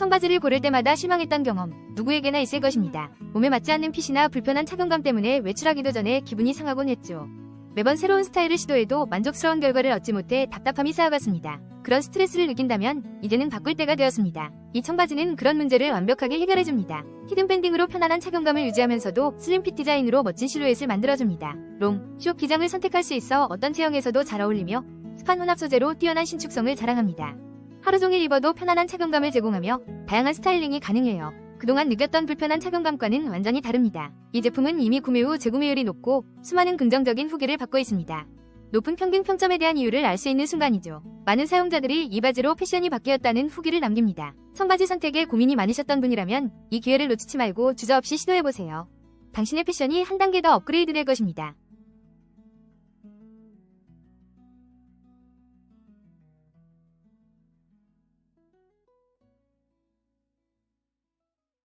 청바지를 고를 때마다 실망했던 경험 누구에게나 있을 것입니다. 몸에 맞지 않는 핏이나 불편한 착용감 때문에 외출하기도 전에 기분이 상하곤 했죠. 매번 새로운 스타일을 시도해도 만족스러운 결과를 얻지 못해 답답함이 쌓여갔습니다. 그런 스트레스를 느낀다면 이제는 바꿀 때가 되었습니다. 이 청바지는 그런 문제를 완벽하게 해결해줍니다. 히든 밴딩으로 편안한 착용감을 유지하면서도 슬림 핏 디자인으로 멋진 실루엣을 만들어줍니다. 롱, 숏 기장을 선택할 수 있어 어떤 체형에서도 잘 어울리며 스판 혼합 소재로 뛰어난 신축성을 자랑합니다. 하루 종일 입어도 편안한 착용감을 제공하며 다양한 스타일링이 가능해요. 그동안 느꼈던 불편한 착용감과는 완전히 다릅니다. 이 제품은 이미 구매 후 재구매율이 높고 수많은 긍정적인 후기를 받고 있습니다. 높은 평균 평점에 대한 이유를 알 수 있는 순간이죠. 많은 사용자들이 이 바지로 패션이 바뀌었다는 후기를 남깁니다. 청바지 선택에 고민이 많으셨던 분이라면 이 기회를 놓치지 말고 주저없이 시도해보세요. 당신의 패션이 한 단계 더 업그레이드 될 것입니다.